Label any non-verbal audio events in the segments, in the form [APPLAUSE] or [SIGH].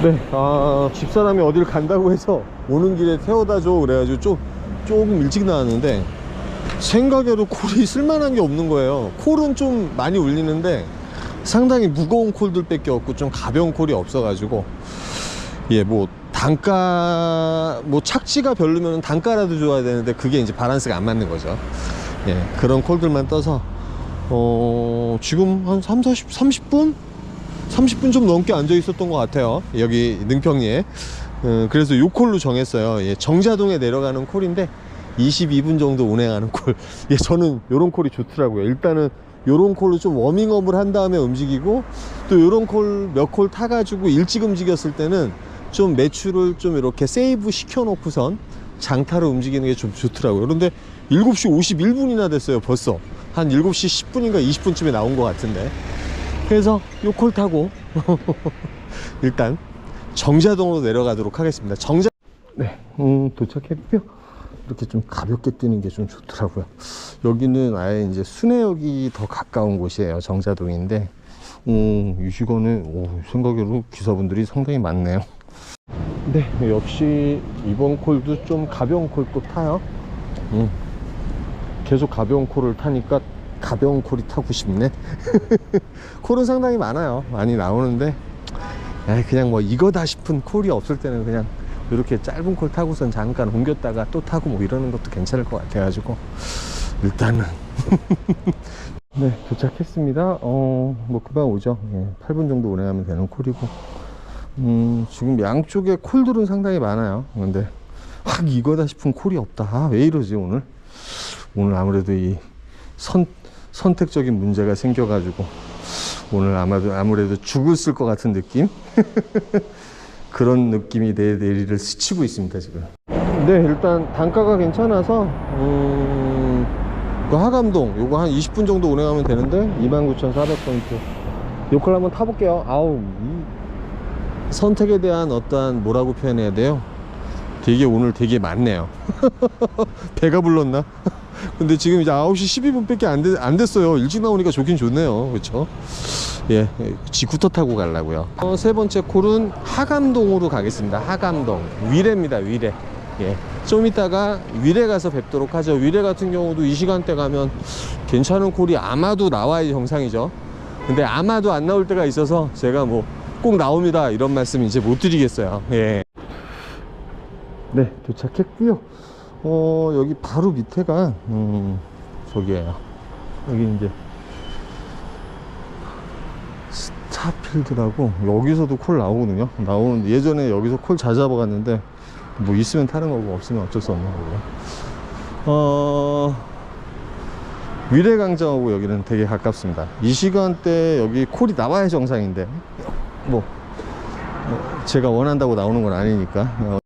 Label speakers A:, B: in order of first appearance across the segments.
A: 네, 아, 집사람이 어딜 간다고 해서 오는 길에 태워다 줘. 그래가지고 좀, 조금 일찍 나왔는데, 생각에도 콜이 쓸만한 게 없는 거예요. 콜은 좀 많이 울리는데, 상당히 무거운 콜들밖에 없고, 좀 가벼운 콜이 없어가지고, 예, 뭐, 단가, 뭐, 착지가 별로면 단가라도 줘야 되는데, 그게 이제 바란스가 안 맞는 거죠. 예, 그런 콜들만 떠서, 어, 지금 한 3, 40, 30분? 30분 좀 넘게 앉아 있었던 것 같아요. 여기 능평리에. 어, 그래서 요 콜로 정했어요. 예, 정자동에 내려가는 콜인데 22분 정도 운행하는 콜. [LAUGHS] 예, 저는 요런 콜이 좋더라고요. 일단은 요런 콜로 좀 워밍업을 한 다음에 움직이고 또 요런 콜 몇 콜 타가지고 일찍 움직였을 때는 좀 매출을 좀 이렇게 세이브 시켜놓고선 장타로 움직이는 게 좀 좋더라고요. 그런데 7시 51분이나 됐어요. 벌써. 한 7시 10분인가 20분쯤에 나온 것 같은데. 그래서 요콜 타고 [LAUGHS] 일단 정자동으로 내려가도록 하겠습니다. 정자 네, 음, 도착했고요. 이렇게 좀 가볍게 뛰는 게 좀 좋더라고요. 여기는 아예 이제 순회역이 더 가까운 곳이에요. 정자동인데, 음, 이 시간에 오, 생각외로 기사분들이 상당히 많네요. 네, 역시 이번 콜도 좀 가벼운 콜또 타요. 음, 계속 가벼운 콜을 타니까 가벼운 콜이 타고 싶네. [LAUGHS] 콜은 상당히 많아요. 많이 나오는데, 그냥 뭐 이거다 싶은 콜이 없을 때는 그냥 이렇게 짧은 콜 타고선 잠깐 옮겼다가 또 타고 뭐 이러는 것도 괜찮을 것 같아 가지고 일단은 [LAUGHS] 네 도착했습니다. 어뭐 그만 오죠. 예, 8분 정도 운행하면 되는 콜이고 음 지금 양쪽에 콜들은 상당히 많아요. 근데 확 이거다 싶은 콜이 없다. 아, 왜 이러지 오늘? 오늘 아무래도 이 선, 선택적인 문제가 생겨가지고 오늘 아마도 아무래도 죽을 쓸 것 같은 느낌? [LAUGHS] 그런 느낌이 내 내리를 스치고 있습니다 지금. 네 일단 단가가 괜찮아서 음, 그 하감동 요거 한 20분 정도 운행하면 되는데 29,400포인트 요걸 한번 타볼게요. 아우 이 선택에 대한 어떠한 뭐라고 표현해야 돼요? 되게 오늘 되게 많네요. [LAUGHS] 배가 불렀나? [LAUGHS] 근데 지금 이제 9시 12분밖에 안, 되, 안 됐어요. 일찍 나오니까 좋긴 좋네요. 그렇죠? 예, 지구터 타고 가려고요. 어, 세 번째 콜은 하감동으로 가겠습니다. 하감동 위례입니다. 위례. 예, 좀 이따가 위례 가서 뵙도록 하죠. 위례 같은 경우도 이 시간대 가면 괜찮은 콜이 아마도 나와야 정상이죠. 근데 아마도 안 나올 때가 있어서 제가 뭐 꼭 나옵니다 이런 말씀 이제 못 드리겠어요. 예. 네, 도착했고요. 어, 여기 바로 밑에가 음, 저기예요. 여기 이제 스타필드라고 여기서도 콜 나오거든요. 나오는 예전에 여기서 콜 잘 잡아갔는데 뭐 있으면 타는 거고 없으면 어쩔 수 없는 거고요. 어, 위례광장하고 여기는 되게 가깝습니다. 이 시간대 여기 콜이 나와야 정상인데 뭐, 뭐 제가 원한다고 나오는 건 아니니까.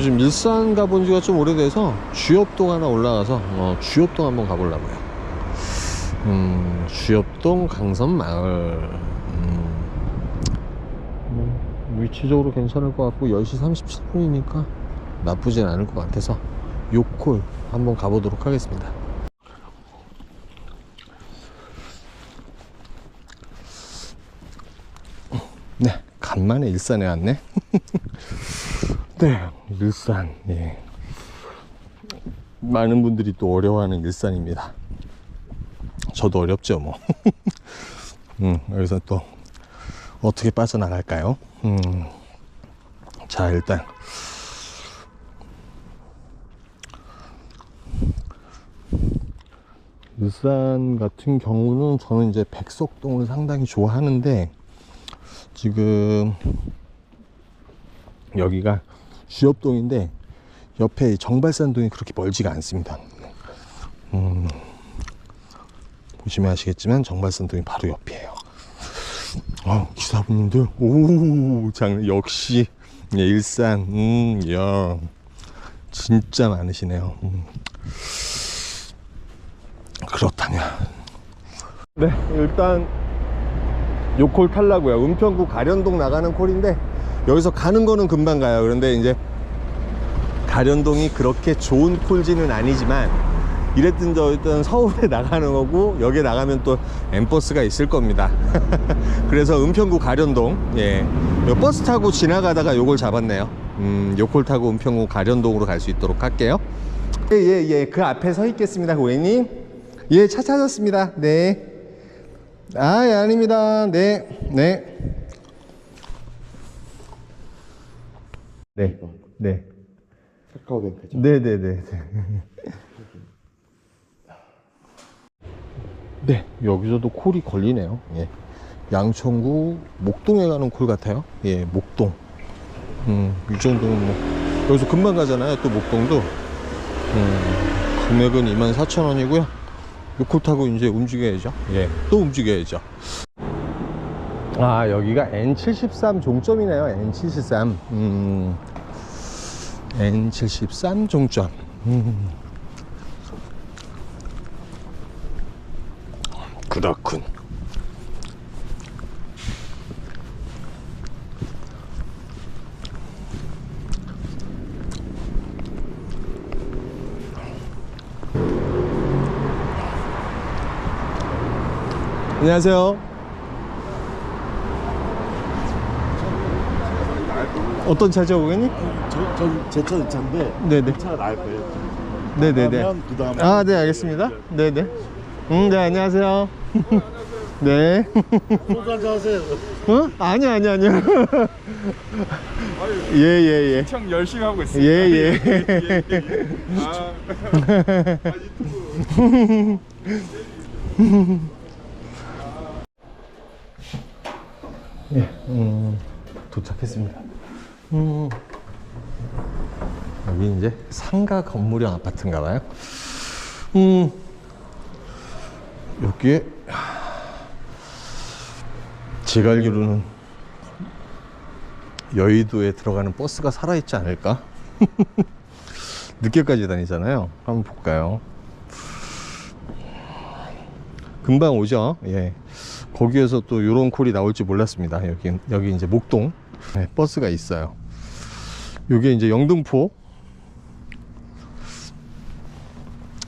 A: 요즘 일산 가본 지가 좀 오래돼서 주엽동 하나 올라가서 어, 주엽동 한번 가보려고요. 음, 주엽동 강선마을. 음, 뭐, 위치적으로 괜찮을 것 같고 10시 37분이니까 나쁘진 않을 것 같아서 요콜 한번 가보도록 하겠습니다. 네, 간만에 일산에 왔네. [LAUGHS] 네, 일산. 예. 많은 분들이 또 어려워하는 일산입니다. 저도 어렵죠, 뭐. [LAUGHS] 음, 여기서 또 어떻게 빠져나갈까요? 음. 자, 일단 일산 같은 경우는 저는 이제 백석동을 상당히 좋아하는데 지금 여기가 주엽동인데 옆에 정발산동이 그렇게 멀지가 않습니다. 음, 보시면 아시겠지만 정발산동이 바로 옆이에요. 아, 기사분님들, 오, 장 역시 예, 일산, 음, 야, 진짜 많으시네요. 음. 그렇다면, 네, 일단 요콜 탈라고요. 은평구 가련동 나가는 콜인데 여기서 가는 거는 금방 가요. 그런데 이제 가련동이 그렇게 좋은 콜지는 아니지만 이랬든 저랬든 서울에 [LAUGHS] 나가는 거고 여기에 나가면 또 엠버스가 있을 겁니다. [LAUGHS] 그래서 은평구 가련동 예, 요 버스 타고 지나가다가 요걸 잡았네요. 음, 요콜 타고 은평구 가련동으로 갈 수 있도록 할게요. 예예 예. 그 앞에 서 있겠습니다 고객님. 예 차 찾았습니다. 네. 아, 예, 아닙니다. 네, 네. 네, 네.
B: 카카오뱅크죠.
A: 네, 네, 네. [LAUGHS] 네, 여기서도 콜이 걸리네요. 예. 양천구 목동에 가는 콜 같아요. 예, 목동. 음, 이 정도면 뭐. 여기서 금방 가잖아요. 또 목동도. 음, 금액은 24,000원이고요. 요콜 타고 이제 움직여야죠. 예, 또 움직여야죠. 아, 여기가 N73 종점이네요. N73. 음, N73 종점. 음. 그렇군. 안녕하세요. 어떤 차죠, 고객님?
B: 저, 저, 제 차 차인데
A: 네네.
B: 그 차가 나을 거예요.
A: 네네네.
B: 그 다음에
A: 아, 네, 알겠습니다. 네네. 음, 네, 안녕하세요. [LAUGHS] 네.
B: 소주 한잔 하세요.
A: 어? 아니, 아니, 아니요. [LAUGHS] 예, 예, 예.
C: 청 열심히 하고
A: 예,
C: 있습니다.
A: 예.
C: 아, [LAUGHS]
A: 예, 음, 도착했습니다. 음, 여기 이제 상가 건물형 아파트인가 봐요. 음, 여기에, 제가 알기로는 여의도에 들어가는 버스가 살아있지 않을까? [LAUGHS] 늦게까지 다니잖아요. 한번 볼까요? 금방 오죠. 예. 거기에서 또 요런 콜이 나올지 몰랐습니다. 여기, 여기 이제 목동 네, 버스가 있어요. 요게 이제 영등포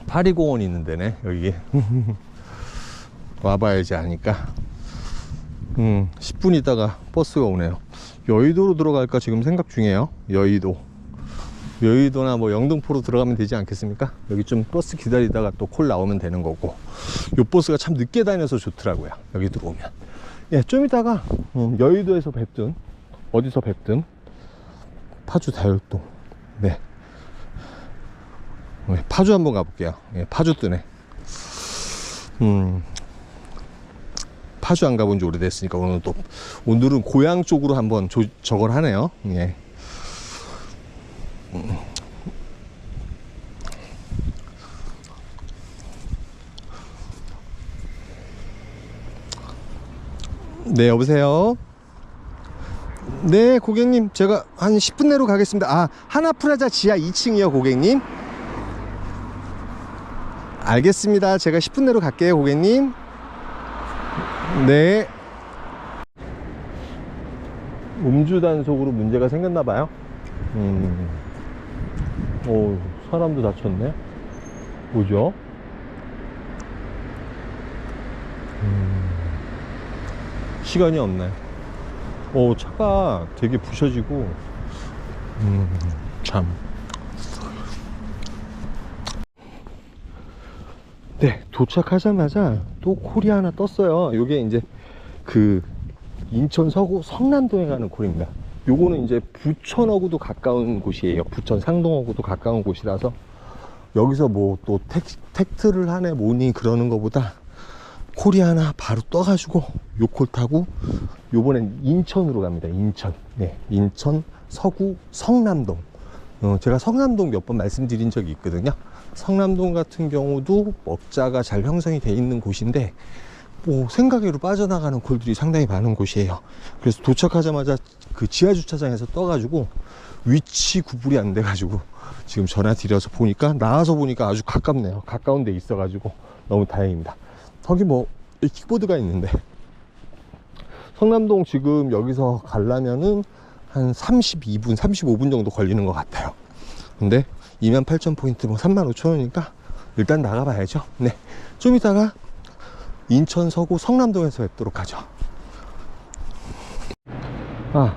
A: 파리공원 있는 데네, 여기. [LAUGHS] 와봐야지 하니까. 음, 10분 있다가 버스가 오네요. 여의도로 들어갈까 지금 생각 중이에요. 여의도. 여의도나 뭐 영등포로 들어가면 되지 않겠습니까? 여기 좀 버스 기다리다가 또 콜 나오면 되는 거고. 요 버스가 참 늦게 다녀서 좋더라고요. 여기 들어오면. 예, 좀 이따가 음, 여의도에서 뵙든 어디서 뵙든 파주 다율동. 네. 네, 파주 한번 가볼게요. 예, 파주 뜨네. 음. 파주 안 가본 지 오래됐으니까 오늘 또 오늘은 고향 쪽으로 한번 조, 저걸 하네요. 예. 네, 여보세요. 네, 고객님. 제가 한 10분 내로 가겠습니다. 아, 하나프라자 지하 2층이요, 고객님. 알겠습니다. 제가 10분 내로 갈게요, 고객님. 네. 음주 단속으로 문제가 생겼나 봐요. 음. 오, 사람도 다쳤네. 뭐죠? 음. 시간이 없네. 오, 차가 되게 부셔지고, 음, 참. 네, 도착하자마자 또 콜이 하나 떴어요. 요게 이제 그 인천 서구 성남동에 가는 콜입니다. 요거는 이제 부천하고도 가까운 곳이에요. 부천 상동하고도 가까운 곳이라서 여기서 뭐 또 택트를 하네 뭐니 그러는 것보다 하나 바로 떠가지고 요콜 타고 요번엔 인천으로 갑니다. 인천. 네, 인천 서구 성남동. 어, 제가 성남동 몇 번 말씀드린 적이 있거든요. 성남동 같은 경우도 먹자가 잘 형성이 돼 있는 곳인데 뭐 생각외로 빠져나가는 콜들이 상당히 많은 곳이에요. 그래서 도착하자마자 그 지하 주차장에서 떠가지고 위치 구분이 안 돼가지고 지금 전화 드려서 보니까 나와서 보니까 아주 가깝네요. 가까운 데 있어가지고 너무 다행입니다. 거기 뭐 킥보드가 있는데 [LAUGHS] 성남동 지금 여기서 가려면은 한 32분, 35분 정도 걸리는 것 같아요. 근데 28,000 포인트 뭐 35,000원이니까 일단 나가봐야죠. 네. 좀 이따가 인천 서구 성남동에서 뵙도록 하죠. 아,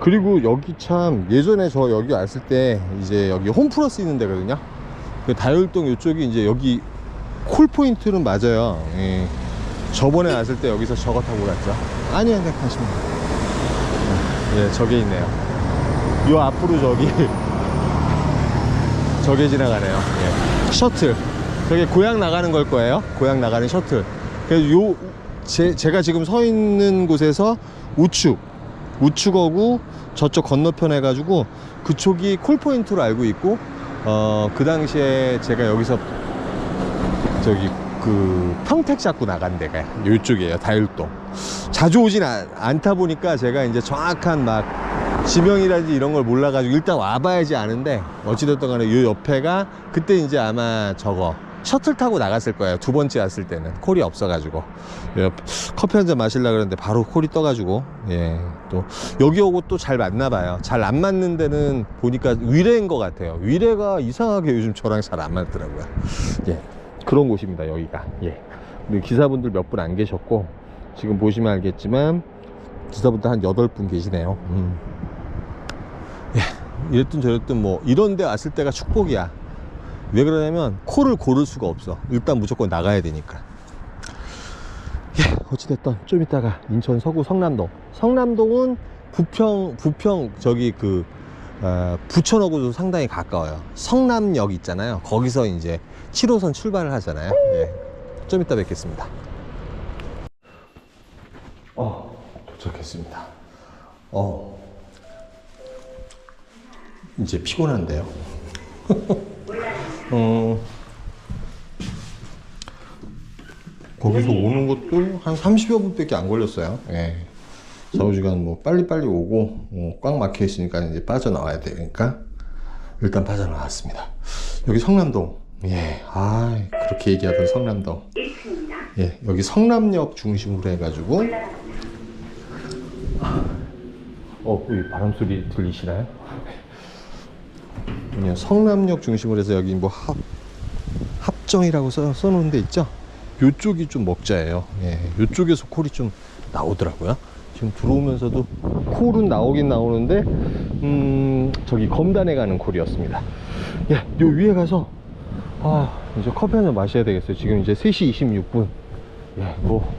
A: 그리고 여기 참 예전에 저 여기 왔을 때 이제 여기 홈플러스 있는 데거든요. 그 다율동 이쪽이 이제 여기 콜 포인트는 맞아요. 예. 저번에 왔을 때 여기서 저거 타고 갔죠. 아니, 아니, 가시면 돼요. 예, 저게 있네요. 요 앞으로 저기 [LAUGHS] 저게 지나가네요. 예. 셔틀. 저게 고향 나가는 걸 거예요. 고향 나가는 셔틀. 그래서 요 제, 제가 지금 서 있는 곳에서 우측 우측어구 저쪽 건너편 해가지고 그쪽이 콜포인트로 알고 있고 어 그 당시에 제가 여기서 저기 그 평택 잡고 나간 데가 이쪽이에요 다율동. 자주 오진 않, 않다 보니까 제가 이제 정확한 막 지명이라든지 이런 걸 몰라가지고 일단 와봐야지 아는데 어찌됐든 간에 이 옆에가 그때 이제 아마 저거 셔틀 타고 나갔을 거예요 두 번째 왔을 때는. 콜이 없어가지고. 예, 커피 한 잔 마시려고 그랬는데 바로 콜이 떠가지고 예 또 여기 오고 또 잘 맞나 봐요. 잘 안 맞는 데는 보니까 위례인 것 같아요. 위례가 이상하게 요즘 저랑 잘 안 맞더라고요. 예 그런 곳입니다 여기가. 예. 우리 기사분들 몇 분 안 계셨고 지금 보시면 알겠지만 기사분들 한 여덟 분 계시네요. 음. 예. 이랬든 저랬든 뭐 이런 데 왔을 때가 축복이야. 왜 그러냐면 코를 고를 수가 없어. 일단 무조건 나가야 되니까. 예, 어찌됐든 좀 이따가 인천 서구 성남동. 성남동은 부평 부평 저기 그 어, 부천하고도 상당히 가까워요. 성남역 있잖아요. 거기서 이제 7호선 출발을 하잖아요 예, 좀 이따 뵙겠습니다 어 도착했습니다 어 이제 피곤한데요 [LAUGHS] 어, 거기서 오는 것도 한 30여 분 밖에 안 걸렸어요. 예. 4, 5시간 뭐 빨리빨리 오고 어, 꽉 막혀 있으니까 이제 빠져나와야 되니까 일단 빠져나왔습니다. 여기 성남동. 예. 아, 그렇게 얘기하던 성남동. 예. 여기 성남역 중심으로 해가지고 어, 이 바람 소리 들리시나요? 예, 성남역 중심으로 해서 여기 뭐 합, 합정이라고 써, 써놓은 데 있죠? 요쪽이 좀 먹자예요. 예, 요쪽에서 콜이 좀 나오더라고요. 지금 들어오면서도 콜은 나오긴 나오는데, 음, 저기 검단에 가는 콜이었습니다. 예, 요 위에 가서, 아, 이제 커피 한잔 마셔야 되겠어요. 지금 이제 3시 26분. 예, 뭐,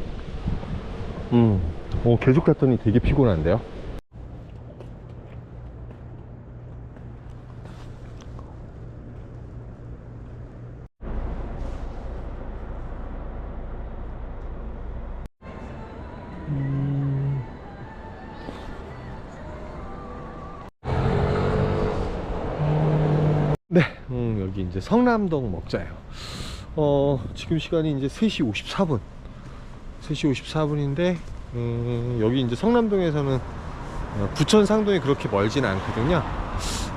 A: 음, 어, 계속 갔더니 되게 피곤한데요. 네, 음, 여기 이제 성남동 먹자예요. 어, 지금 시간이 이제 3시 54분. 3시 54분인데, 음, 여기 이제 성남동에서는 어, 부천 상동이 그렇게 멀진 않거든요.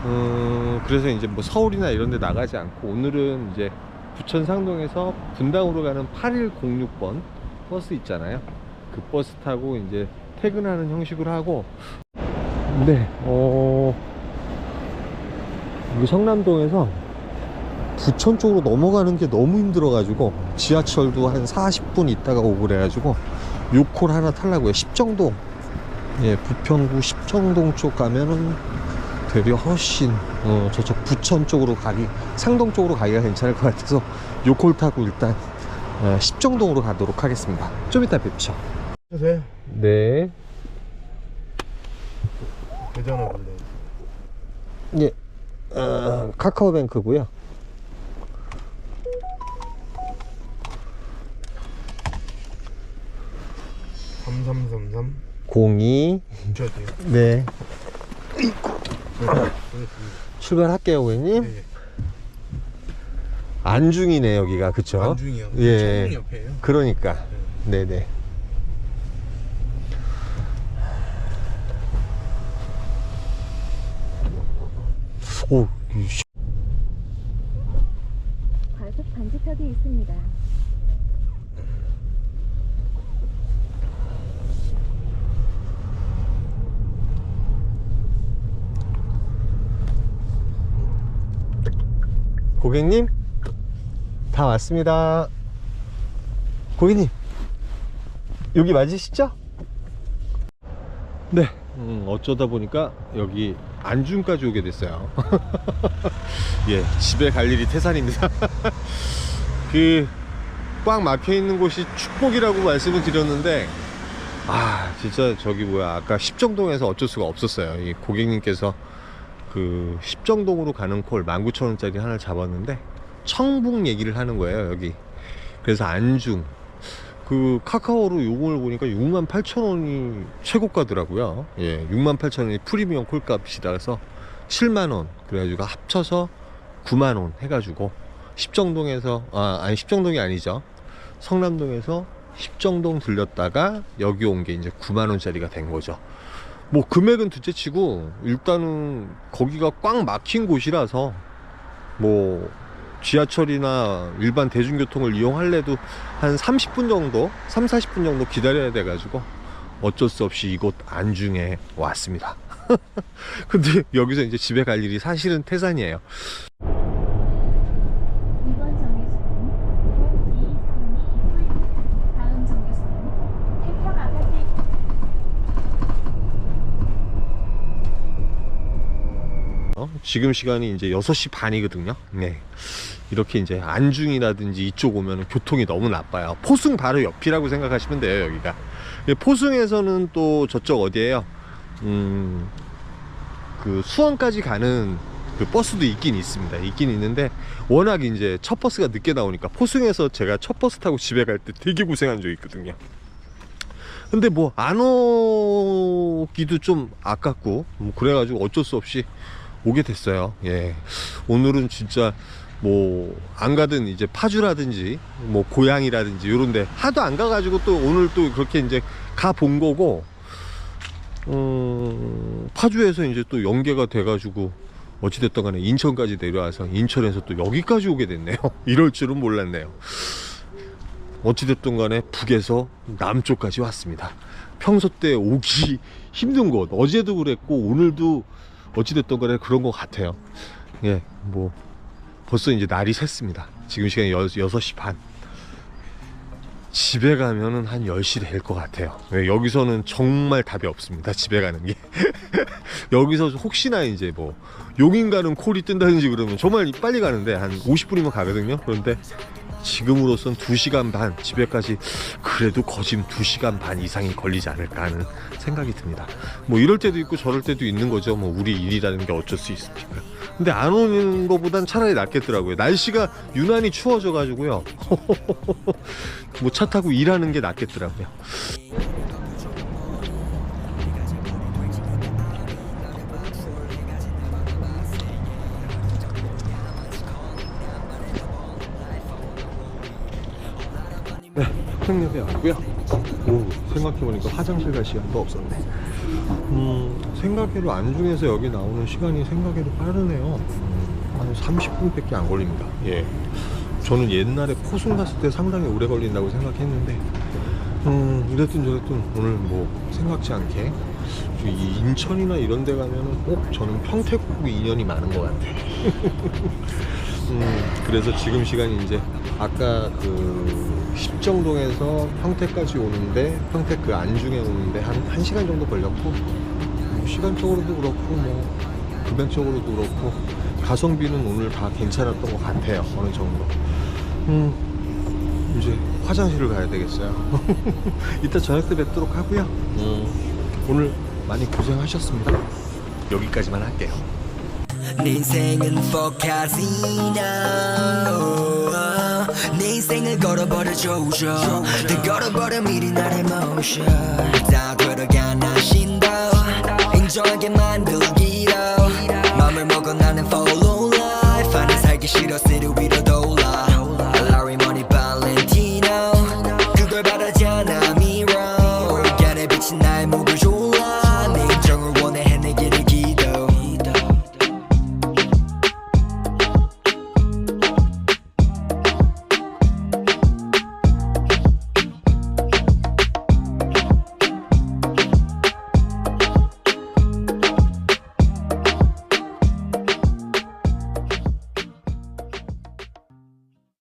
A: 음, 그래서 이제 뭐 서울이나 이런 데 나가지 않고 오늘은 이제 부천 상동에서 분당으로 가는 8106번 버스 있잖아요. 그 버스 타고 이제 퇴근하는 형식으로 하고, 네, 어, 여기 성남동에서 부천 쪽으로 넘어가는 게 너무 힘들어가지고 지하철도 한 40분 있다가 오고 그래가지고 요콜 하나 타려고요. 십정동. 예, 부평구 십정동 쪽 가면은 되려 훨씬 어, 저쪽 부천 쪽으로 가기 상동 쪽으로 가기가 괜찮을 것 같아서 요콜 타고 일단 어, 십정동으로 가도록 하겠습니다. 좀 이따 뵙죠.
B: 하세요.
A: 네.
B: 계좌나 볼래.
A: 예. 어, 카카오뱅크고요.
B: 삼삼삼삼.
A: 02
B: 줘야 돼요.
A: 네.
B: 보냈습니다.
A: 출발할게요, 고객님.
B: 네.
A: 안중이네 여기가 그쵸?
B: 안중이요.
A: 예.
B: 청문 옆에요.
A: 그러니까. 네 네. 오, 씨.
D: 과속 방지턱이 있습니다.
A: 고객님 다 왔습니다 고객님 여기 맞으시죠? 네 음, 어쩌다 보니까 여기 안중까지 오게 됐어요. [LAUGHS] 예 집에 갈 일이 태산입니다. [LAUGHS] 그 꽉 막혀 있는 곳이 축복이라고 말씀을 드렸는데 아 진짜 저기 뭐야 아까 십정동에서 어쩔 수가 없었어요. 이 고객님께서 그 십정동으로 가는 콜 19,000원짜리 하나를 잡았는데 청북 얘기를 하는 거예요 여기. 그래서 안중 그 카카오로 요금을 보니까 68,000원이 최고가더라고요 예 68,000원이 프리미엄 콜값이라서 7만원 그래가지고 합쳐서 9만원 해가지고 십정동에서 아 아니 십정동이 아니죠 성남동에서 십정동 들렸다가 여기 온 게 이제 9만 원짜리가 된 거죠. 뭐 금액은 둘째 치고 일단은 거기가 꽉 막힌 곳이라서 뭐 지하철이나 일반 대중교통을 이용할래도 한 30분 정도, 3, 40분 정도 기다려야 돼 가지고 어쩔 수 없이 이곳 안중에 왔습니다. [LAUGHS] 근데 여기서 이제 집에 갈 일이 사실은 태산이에요.
D: 이번 정류소는 232입구입니다. 다음 정류소는 태평 아파트
A: 어? 지금 시간이 이제 6시 반이거든요. 네. 이렇게 이제 안중이라든지 이쪽 오면 교통이 너무 나빠요. 포승 바로 옆이라고 생각하시면 돼요, 여기가. 예, 포승에서는 또 저쪽 어디에요? 음, 그 수원까지 가는 그 버스도 있긴 있습니다. 있긴 있는데 워낙 이제 첫 버스가 늦게 나오니까 포승에서 제가 첫 버스 타고 집에 갈 때 되게 고생한 적이 있거든요. 근데 뭐 안 오기도 좀 아깝고 뭐 그래가지고 어쩔 수 없이 오게 됐어요. 예. 오늘은 진짜 뭐 안 가든 이제 파주라든지 뭐 고향이라든지 요런데 하도 안 가가지고 또 오늘 또 그렇게 이제 가 본 거고 음, 파주에서 이제 또 연계가 돼가지고 어찌됐든 간에 인천까지 내려와서 인천에서 또 여기까지 오게 됐네요. [LAUGHS] 이럴 줄은 몰랐네요. 어찌됐든 간에 북에서 남쪽까지 왔습니다. 평소 때 오기 힘든 곳, 어제도 그랬고 오늘도 어찌됐든 간에 그런 것 같아요. 예, 뭐 벌써 이제 날이 샜습니다. 지금 시간이 여, 6시 반. 집에 가면은 한 10시 될 것 같아요. 예, 여기서는 정말 답이 없습니다. 집에 가는 게. [LAUGHS] 여기서 혹시나 이제 뭐 용인 가는 콜이 뜬다든지 그러면 정말 빨리 가는데 한 50분이면 가거든요. 그런데 지금으로선 2시간 반 집에까지 그래도 거짐 2시간 반 이상이 걸리지 않을까 하는 생각이 듭니다. 뭐 이럴 때도 있고 저럴 때도 있는 거죠. 뭐 우리 일이라는 게 어쩔 수 있습니까? 근데 안 오는 것보단 차라리 낫겠더라고요. 날씨가 유난히 추워져 가지고요. [LAUGHS] 뭐 차 타고 일하는 게 낫겠더라고요. 평택역에 왔고요. 오, 생각해보니까 화장실 갈 시간도 없었네. 음, 생각외로 안중에서 여기 나오는 시간이 생각외로 빠르네요. 음, 한 30분밖에 안 걸립니다. 예. 저는 옛날에 포순 갔을 때 상당히 오래 걸린다고 생각했는데, 음, 이랬든 저랬든 오늘 뭐 생각지 않게 이 인천이나 이런 데 가면은 꼭 저는 평택국 인연이 많은 것 같아. [LAUGHS] 음, 그래서 지금 시간이 이제 아까 그 십정동에서 평택까지 오는데 평택 그 안중에 오는데 한 1시간 정도 걸렸고 뭐 시간적으로도 그렇고 뭐 금액적으로도 그렇고 가성비는 오늘 다 괜찮았던 것 같아요 어느 정도. 음 이제 화장실을 가야 되겠어요. [LAUGHS] 이따 저녁 때 뵙도록 하고요. 음, 오늘 많이 고생하셨습니다. 여기까지만 할게요.
E: 내 인생은 포카시노 내 인생을 걸어버려 다 걸어버려 미리 나의 모션 다 들어간 신도 인정하게 만들기